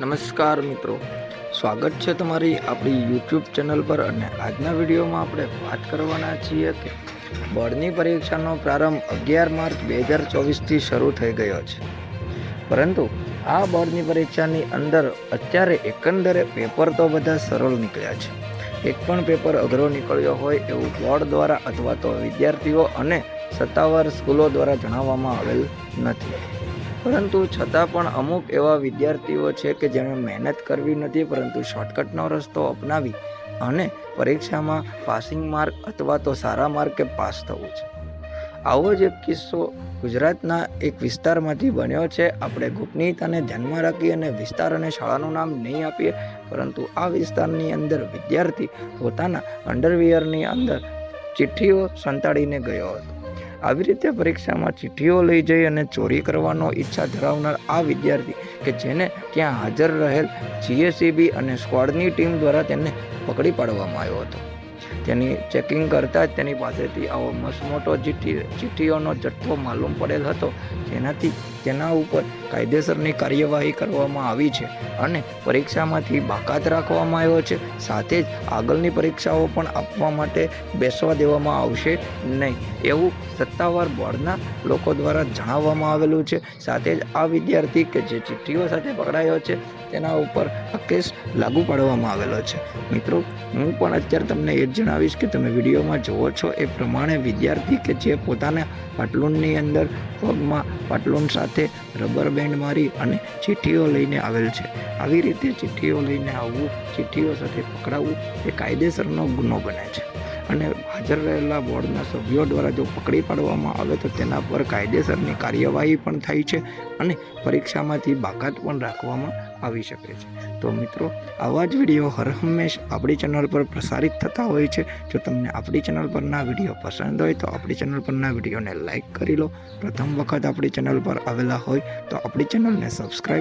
નમસ્કાર મિત્રો. સ્વાગત છે તમારી આપણી યુટ્યુબ ચેનલ પર અને આજના વિડીયોમાં આપણે વાત કરવાના છીએ કે બોર્ડની પરીક્ષાનો પ્રારંભ અગિયાર માર્ચ બે હજાર ચોવીસથી શરૂ થઈ ગયો છે. પરંતુ આ બોર્ડની પરીક્ષાની અંદર અત્યારે એકંદરે પેપર તો બધા સરળ નીકળ્યા છે. એક પણ પેપર અઘરો નીકળ્યો હોય એવું બોર્ડ દ્વારા અથવા તો વિદ્યાર્થીઓ અને સત્તાવાર સ્કૂલો દ્વારા જણાવવામાં આવેલ નથી. પરંતુ છતાં પણ અમુક એવા વિદ્યાર્થીઓ છે કે જેણે મહેનત કરવી નથી, પરંતુ શોર્ટકટનો રસ્તો અપનાવી અને પરીક્ષામાં પાસિંગ માર્ક અથવા તો સારા માર્કે પાસ થવું છે. આવો જ એક કિસ્સો ગુજરાતના એક વિસ્તારમાંથી બન્યો છે. આપણે ગોપનીયતાને ધ્યાનમાં રાખી અને વિસ્તાર અને શાળાનું નામ નહીં આપીએ, પરંતુ આ વિસ્તારની અંદર વિદ્યાર્થી પોતાના અંડરવિયરની અંદર ચિઠ્ઠીઓ સંતાડીને ગયો હતો. આવી રીતે પરીક્ષામાં ચિઠ્ઠીઓ લઈ જઈ અને ચોરી કરવાનો ઈચ્છા ધરાવનાર આ વિદ્યાર્થી કે જેને ત્યાં હાજર રહેલ જીએસીબી અને સ્ક્વોડની ટીમ દ્વારા તેને પકડી પાડવામાં આવ્યો હતો. તેની ચેકિંગ કરતાં જ તેની પાસેથી આવો મસમોટો ચિઠ્ઠી, ચિઠ્ઠીઓનો જથ્થો માલુમ પડેલ હતો. જેનાથી તેના ઉપર કાયદેસરની કાર્યવાહી કરવામાં આવી છે અને પરીક્ષામાંથી બાકાત રાખવામાં આવ્યો છે. સાથે જ આગળની પરીક્ષાઓ પણ આપવા માટે બેસવા દેવામાં આવશે નહીં. એવું સત્તાવાર બોર્ડના લોકો દ્વારા જણાવવામાં આવેલું છે. સાથે જ આ વિદ્યાર્થી કે જે ચિઠ્ઠીઓ સાથે પકડાયો છે, તેના ઉપર આ કેસ લાગુ પાડવામાં આવેલો છે. મિત્રો, હું પણ અત્યારે તમને એ જ જણાવીશ કે તમે વિડીયોમાં જુઓ છો એ પ્રમાણે વિદ્યાર્થી કે જે પોતાના પાટલુનની અંદર પગમાં પાટલુન સાથે રબર બેન્ડ મારી અને ચિઠ્ઠીઓ લઈને આવેલ છે. આવી રીતે ચિઠ્ઠીઓ લઈને આવવું, ચિઠ્ઠીઓ સાથે પકડાવવું એ કાયદેસરનો ગુનો બને છે. અને હાજર રહેલા બોર્ડના સભ્યો દ્વારા જો પકડી પાડવામાં આવે તો તેના પર કાયદેસરની કાર્યવાહી પણ થાય છે અને પરીક્ષામાંથી બાકાત પણ રાખવામાં આવી શકે છે. તો મિત્રો, આવા જ વીડિયો હર હંમેશ આપણી ચેનલ પર પ્રસારિત થતા હોય છે. જો તમને આપણી ચેનલ પરના વીડિયો પસંદ હોય તો આપણી ચેનલ પરના વિડીયોને લાઇક કરી લો. પ્રથમ વખત આપણી ચેનલ પર આવેલા હોય તો આપણી ચેનલને સબસ્ક્રાઈબ